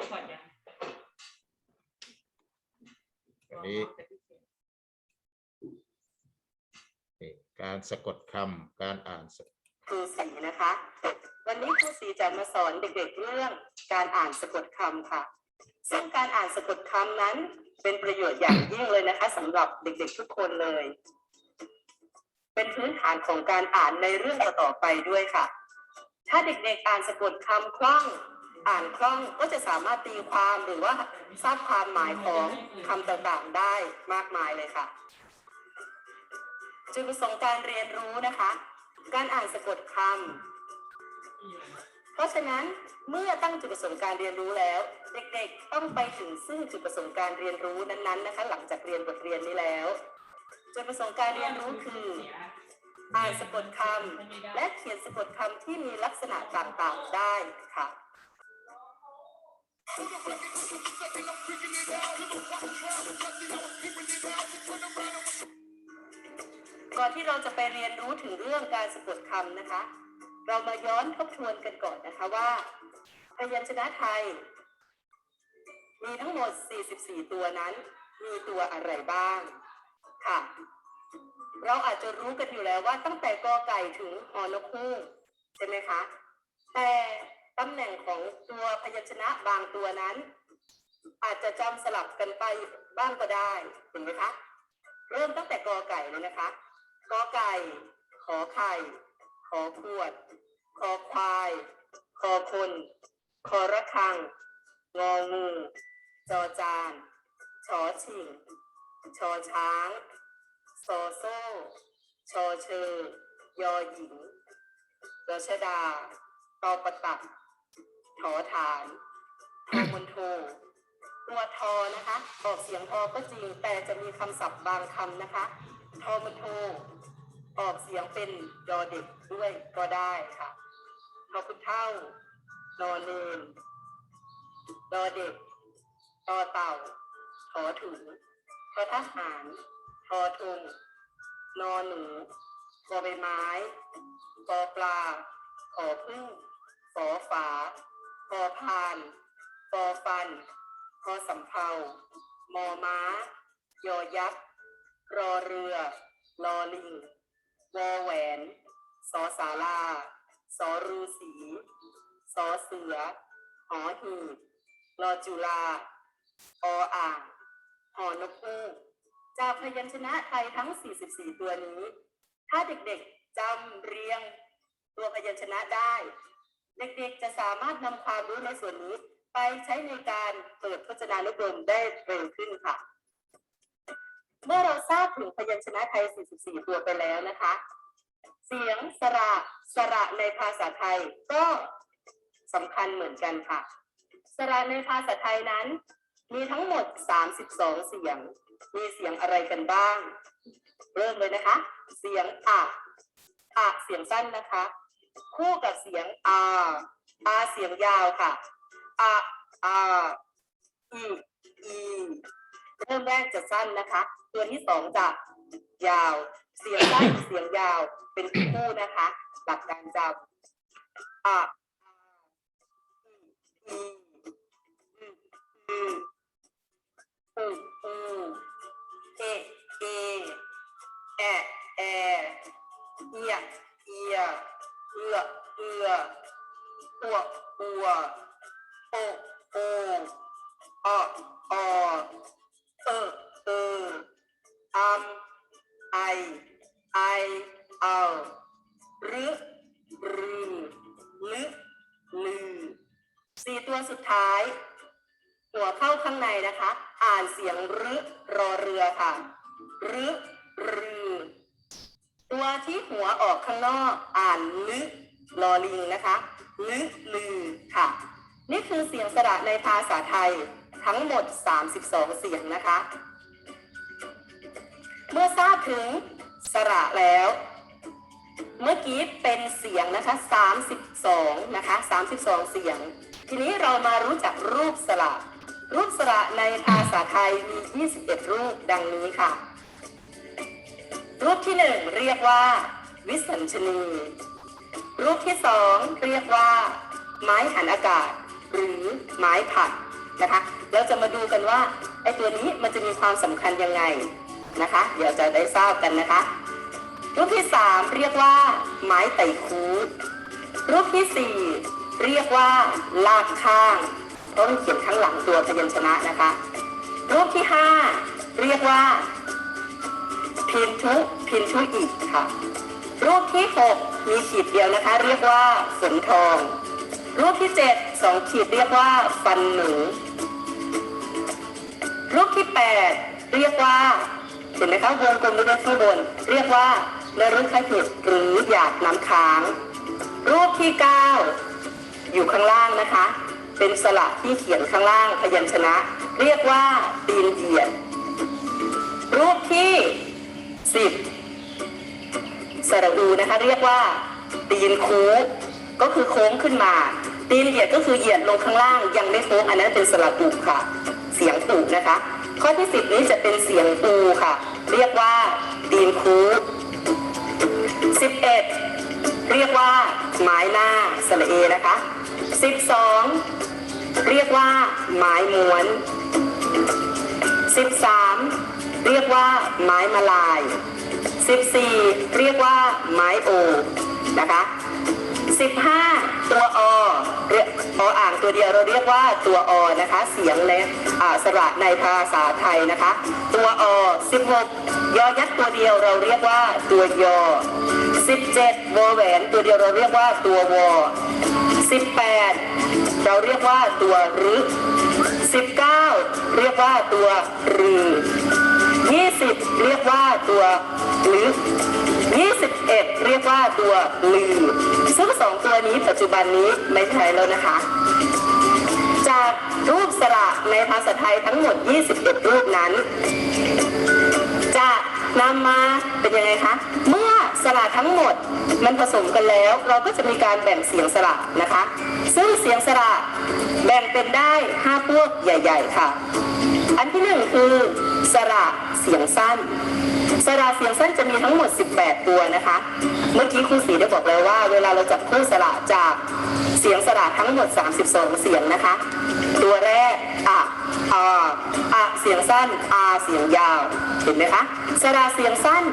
คคอร์ดยังอันนี้ นี่การสะกดคำการอ่านสะครูสีนะคะ วันนี้ครูสีจะมาสอนเด็กๆเรื่องการอ่านสะกดคำค่ะ ซึ่งการอ่านสะกดคำนั้นเป็นประโยชน์อย่างยิ่งเลยนะคะสำหรับเด็กๆทุกคนเลย เป็นพื้นฐานของการอ่านในเรื่องต่อๆไปด้วยค่ะ ถ้าเด็กๆอ่านสะกดคำคล่อง อ่านคล่องก็จะสามารถตีความหรือว่าทราบความหมายของคำต่างๆได้มากมายเลยค่ะ จุดประสงค์การเรียนรู้นะคะ การอ่านสะกดคำเพราะฉะนั้นเมื่อตั้งจุดประสงค์การเรียนรู้แล้ว เด็กๆ ต้องไปถึงซึ่งจุดประสงค์การเรียนรู้นั้นๆนะคะ หลังจากเรียนบทเรียนนี้แล้ว จุดประสงค์การเรียนรู้คืออ่านสะกดคำและเขียนสะกดคำที่มีลักษณะต่างๆได้ค่ะ ก่อนที่เราจะไปเรียนรู้ถึงเรื่องการสะกดคำนะคะ เรามาย้อนทบทวนกันก่อนนะคะว่า พยัญชนะไทย มีทั้งหมด 44 ตัวนั้น มีตัวอะไรบ้าง ค่ะ เราอาจจะรู้กันอยู่แล้วว่าตั้งแต่กอไก่ถึงฮอนกฮูกใช่ไหมคะ แต่ ตำแหน่งของตัวพยัญชนะบางตัวนั้น อาจจะจำสลับกันไปบ้างก็ได้เห็นไหมคะ เริ่มตั้งแต่กอไก่เลยนะคะกอไก่ ขอไข่ ขอขวดคอควายคอคนคอระฆัง งองู จอจานชอชิงชอช้างโซโซ่ชอเชอยอหญิงรชดาตอประตัก ถอฐานทอมนโทตัวทอนะคะออกเสียงออก็จริง แต่จะมีคำศัพท์บางคำนะคะทอมนโทออกเสียงเป็นยอเด็กด้วยก็ได้ค่ะทอคุณเท่านอนเนนดอเด็กตอเต่าทอถุงทอทหารทอทงนอหนูกอใบไม้กอปลาขอพึ่งฝอฝา พอพานปอฟันพอสำเภามอม้า ยอยักษ์ รอเรือลอลิง วอแหวน สอสาลาสอรูสีสอเสือ หอหีบรอจุลา ออ่าง หอนกฮูกจากพยัญชนะไทยทั้ง 44 ตัวนี้ ถ้าเด็กๆจำเรียงตัวพยัญชนะได้ เด็กๆจะสามารถนำความรู้ในส่วนนี้ไปใช้ในการเปิดพจนานุกรมได้เร็วขึ้นค่ะ เมื่อเราทราบถึงพยัญชนะไทย 44 ตัวไปแล้วนะคะ เสียงสระสระในภาษาไทยก็สำคัญเหมือนกันค่ะ สระในภาษาไทยนั้น มีทั้งหมด 32 เสียง มีเสียงอะไรกันบ้าง เริ่มเลยนะคะ เสียงอะอะเสียงสั้นนะคะ คู่กับเสียงอาอาเสียงยาวค่ะอะอาอีอีเริ่มแรกจะสั้นนะคะ ตัวที่สองจะยาว เสียงสั้นเสียงยาวเป็นคู่นะคะ หลักการจำอะอีอีอืออืออือเอเอแอแอเอียเอีย เอือเอืออัวอัวโอโออออเออเอออัมไอไอเอารึรือลึลือสี่ตัวสุดท้าย หัวเข้าข้างในนะคะ อ่านเสียงรึรอเรือค่ะรึ ตัวที่หัวออกข้างนอกอ่านลึกลอลิงนะคะลึกลือค่ะ นี่คือเสียงสระในภาษาไทยทั้งหมด 32 เสียงนะคะ เมื่อทราบถึงสระแล้ว เมื่อกี้เป็นเสียงนะคะ 32 นะคะ 32 เสียง ทีนี้เรามารู้จักรูปสระ รูปสระในภาษาไทยมี 21 รูปดังนี้ค่ะ รูปที่หนึ่งเรียกว่า วิสัญชนี รูปที่สองเรียกว่า ไม้หันอากาศ หรือไม้ผัดนะคะเราจะมาดูกันว่าไอตัวนี้มันจะมีความสำคัญยังไงนะคะ เดี๋ยวจะได้ทราบกันนะคะ รูปที่สามเรียกว่า ไม้ไต่คูรูปที่สี่เรียกว่าลากข้างต้องเขียนข้างหลังตัวพยัญชนะนะคะ รูปที่ห้าเรียกว่า พินทุพินทุอิกค่ะ รูปที่หกมีขีดเดียวนะคะ เรียกว่าฝนทอง รูปที่เจ็ดสองขีดเรียกว่าฟันหนู รูปที่แปดเรียกว่าเห็นไหมคะวงกลมรูปข้างบน เรียกว่านฤคหิตหรือหยาดน้ำค้าง รูปที่เก้าอยู่ข้างล่างนะคะ เป็นสระที่เขียนข้างล่างพยัญชนะ เรียกว่าตีนเหยียด สิบสระอูนะคะเรียกว่าตีนคูก็คือโค้งขึ้นมา ตีนเหยียดก็คือเหยียดลงข้างล่าง ยังไม่โค้งอันนั้นเป็นสระอูค่ะ เสียงอูนะคะ ข้อที่สิบนี้จะเป็นเสียงอูค่ะ เรียกว่าตีนคูสิบเอ็ดเรียกว่าไม้หน้าสระเอนะคะสิบสองเรียกว่าไม้ม้วน13 เรียกว่าไม้มาลาย 14 เรียกว่าไม้โอนะคะ15 ตัวอเรียกออ่างตัวเดียวเราเรียกว่าตัวอนะคะ เสียงในอ่าสระในภาษาไทยนะคะ ตัวอ16 ยอยักษ์ตัวเดียวเราเรียกว่าตัวยอ 17วอแหวนตัวเดียวเราเรียกว่าตัววอ 18 เราเรียกว่าตัวรึ19 เรียกว่าตัวรือ 20 เรียกว่าตัวลึ21 เรียกว่าตัวลือ ซึ่งสองตัวนี้ปัจจุบันนี้ไม่ใช้แล้วนะคะ จากรูปสระในภาษาไทยทั้งหมด 21 รูปนั้น จะนำมาเป็นยังไงคะ เมื่อสระทั้งหมดมันผสมกันแล้ว เราก็จะมีการแบ่งเสียงสระนะคะ ซึ่งเสียงสระแบ่งเป็นได้ 5 พวกใหญ่ ๆ ค่ะ อันที่หนึ่งคือ สระเสียงสั้น สระเสียงสั้นจะมีทั้งหมด 18 ตัวนะคะ เมื่อกี้ครูศรีได้บอกแล้วว่า เวลาเราจับคู่สระจากเสียงสระทั้งหมด 32 เสียงนะคะ ตัวแรกอะอาอะเสียงสั้นอาเสียงยาว เห็นไหมคะ สระเสียงสั้น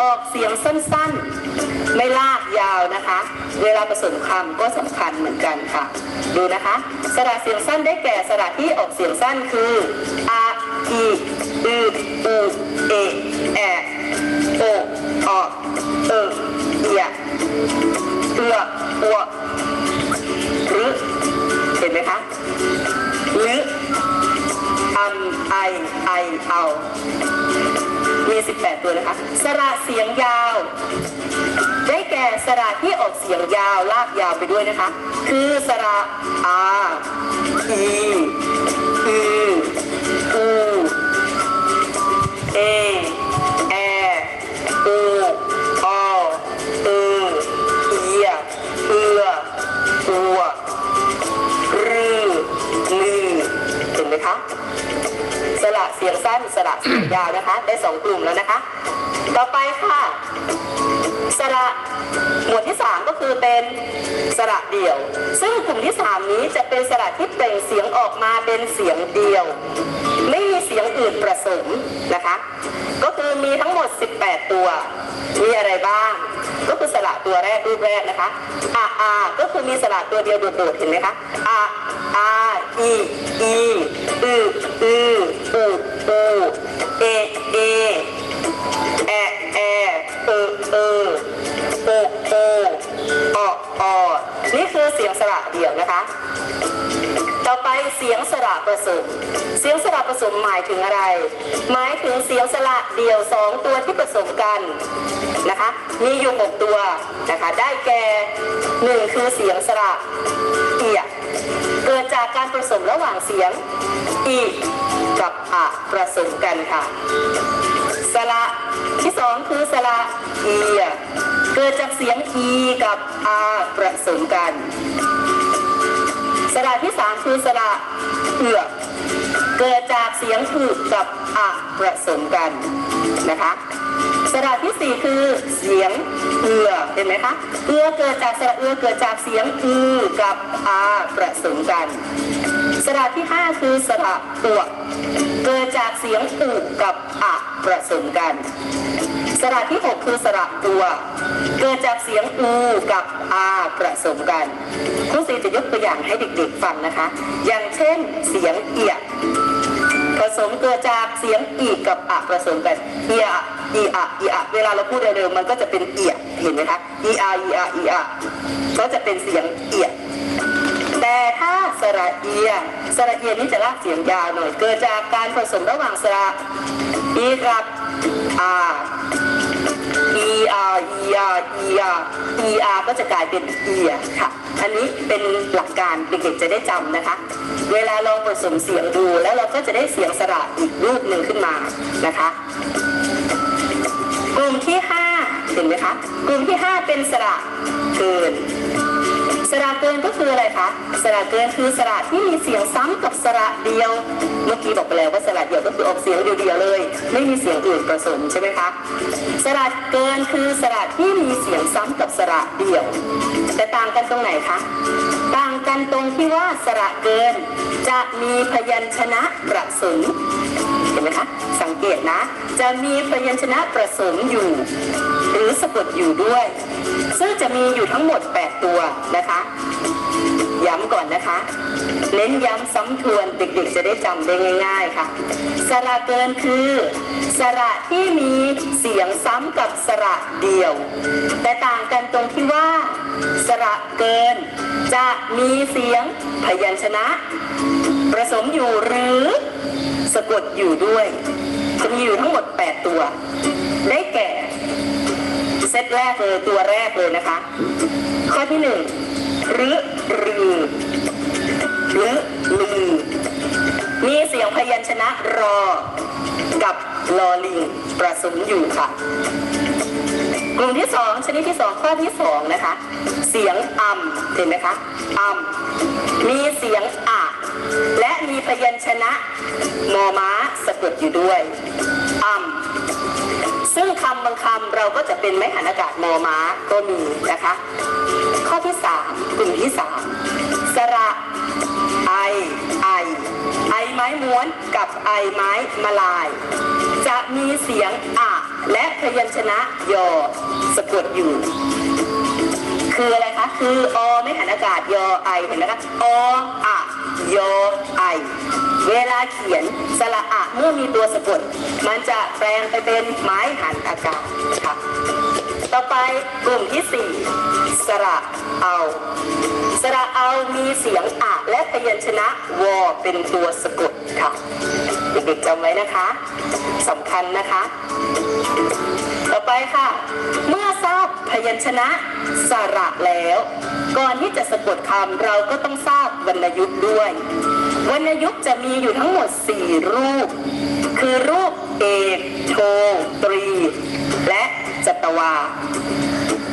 ออกเสียงสั้นๆ ไม่ลากยาวนะคะ เวลาผสมคำก็สำคัญเหมือนกันค่ะ ดูนะคะ สระเสียงสั้นได้แก่สระที่ออกเสียงสั้นคืออาอี อืออูเอแอโอออเออเอียเอืออัวหรือเห็นไหมคะหรืออัมไอไอเอามี 18 ตัวนะคะ สระเสียงยาว ได้แก่สระที่ออกเสียงยาวลากยาวไปด้วยนะคะ คือสระอาอีอืออู แออูอเออเอียเอืออัวรือลือเห็นไหมคะสระเสียงสั้นสระเสียงยาวนะคะ ได้สองกลุ่มแล้วนะคะ ต่อไปค่ะ สระหมวดที่ 3 ก็คือเป็นสระเดี่ยว ซึ่งกลุ่มที่ 3 นี้จะเป็นสระที่เปล่งเสียงออกมาเป็นเสียงเดียว ไม่มีเสียงอื่นประสมนะคะ ก็คือมีทั้งหมด 18 ตัว มีอะไรบ้าง ก็คือสระตัวแรกรูปแรกนะคะอาอาก็คือมีสระตัวเดียวโดดๆเห็นไหมคะอาอาอีอีอืออืออูอูเอเอ สียงสระเดี่ยวนะคะ ต่อไปเสียงสระผสม เสียงสระผสมหมายถึงอะไร หมายถึงเสียงสระเดี่ยวสองตัวที่ผสมกันนะคะ มีอยู่หกตัวนะคะ ได้แก่หนึ่งคือเสียงสระเอียเกิดจากการผสมระหว่างเสียงอีกับอะผสมกันค่ะ สระที่สองคือสระเอียเกิดจากเสียงอีกับอาผสมกัน สระที่สามคือสระเอือกเกิดจากเสียงถูกกับอะผสมกันนะคะสระที่สี่คือเสียงเอือเห็นไหมคะเอือเกิดจากสระเอือเกิดจากเสียงอือกับอาผสมกัน สระที่ห้าคือสระตัวเกิดจากเสียงอูกับอะผสมกัน สระที่หกคือสระตัว เกิดจากเสียงอูกับอาผสมกันครูซีจะยกตัวอย่างให้เด็กๆฟังนะคะ อย่างเช่นเสียงเอียผสมเกิดจากเสียงอีกับอะผสมกันเอียอีอะอีอะเวลาเราพูดเร็วๆมันก็จะเป็นเอียเห็นไหมคะอีอาอีอาอีอะก็จะเป็นเสียงเอีย แต่ถ้าสระเอียสระเอียนี่จะลากเสียงยาวหน่อย เกิดจากการผสมระหว่างสระอีกับอา e r e r e r e r ก็จะกลายเป็นเอียค่ะ อันนี้เป็นหลักการเด็กๆจะได้จำนะคะ เวลาลองผสมเสียงดูแล้วเราก็จะได้เสียงสระอีกรูปหนึ่งขึ้นมานะคะ กลุ่มที่5เห็นไหมคะ กลุ่มที่ 5 เป็นสระเกิน สระเกินก็คืออะไรคะ สระเกินคือสระที่มีเสียงซ้ำกับสระเดียว เมื่อกี้บอกไปแล้วว่าสระเดียวก็คือออกเสียงเดียวๆเลย ไม่มีเสียงอื่นผสมใช่ไหมคะ สระเกินคือสระที่มีเสียงซ้ำกับสระเดียว แต่ต่างกันตรงไหนคะ ต่างกันตรงที่ว่าสระเกินจะมีพยัญชนะประสมเห็นไหมคะ สังเกตนะ จะมีพยัญชนะประสมอยู่ หรือสะกดอยู่ด้วย ซึ่งจะมีอยู่ทั้งหมด 8 ตัวนะคะ ย้ำก่อนนะคะ เน้นย้ำซ้ำทวนเด็กๆ จะได้จำได้ง่าย ๆค่ะ สระเกินคือสระที่มีเสียงซ้ำกับสระเดียว แต่ต่างกันตรงที่ว่า สระเกิน จะมีเสียงพยัญชนะผสมอยู่หรือสะกดอยู่ด้วย จะมีอยู่ทั้งหมด 8 ตัว ได้แก่ เซตแรกเลยตัวแรกเลยนะคะ ข้อที่หนึ่งรึรือหรือลือมีเสียงพยัญชนะรอ กับลอลิงประสมอยู่ค่ะ กลุ่มที่สองชนิดที่สองข้อที่สองนะคะ เสียงอัมเห็นไหมคะอัมมีเสียงอะและมีพยัญชนะมอม้าสะกดอยู่ด้วยอัม ซึ่งคำบางคำเราก็จะเป็นไม้หันอากาศมอม้าก็มีนะคะ ข้อที่สามกลุ่มที่สามสระไอไอไอไม้ม้วนกับไอไม้มาลาย จะมีเสียงอะและพยัญชนะยอสะกดอยู่ คืออะไรคะ คืออไม่หันอากาศยอไอเห็นไหมคะออะ ยอไอ เวลาเขียนสระอะเมื่อมีตัวสะกด มันจะแปลงไปเป็นไม้หันอากาศค่ะต่อไปกลุ่มที่สี่สระเอา สระเอามีเสียงอะและพยัญชนะวอเป็นตัวสะกดค่ะ เด็กๆจำไว้นะคะสำคัญนะคะ ไปค่ะ เมื่อทราบพยัญชนะสระแล้ว ก่อนที่จะสะกดคำเราก็ต้องทราบวรรณยุกต์ด้วย วรรณยุกต์จะมีอยู่ทั้งหมด 4 รูป คือรูปเอกโทตรี และจัตวา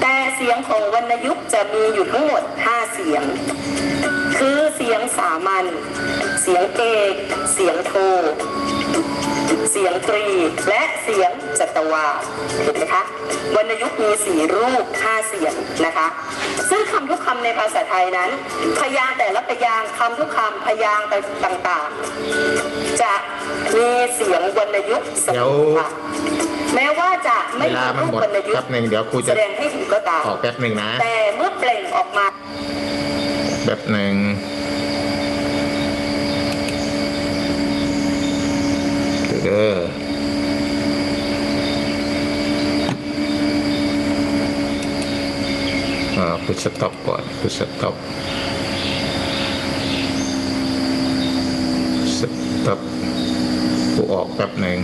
แต่เสียงของวรรณยุกต์จะมีอยู่ทั้งหมด 5 เสียง คือเสียงสามัญเสียงเอก เสียงโท เสียงตรีและเสียงจัตวาเห็นไหมคะวรรณยุกต์มีสี่รูปห้าเสียงนะคะ ซึ่งคำทุกคำในภาษาไทยนั้น พยางค์แต่ละพยางค์คำทุกคำพยางค์ต่างๆ จะมีเสียงวรรณยุกต์เสมอค่ะแม้ว่าจะไม่เวมีลามันรูปหมดวรรณยุกแป๊บต์หนึ่งเดี๋ยวครูแสจะดงให้เห็นก็ตามออกแป๊บหนึ่งนะ แต่เมื่อเปล่งออกมา แป๊บหนึ่งเออ อ่าพุทสต็อปก่อนพุทสต็อปสต็อปกูออกแป๊บหนึ่ง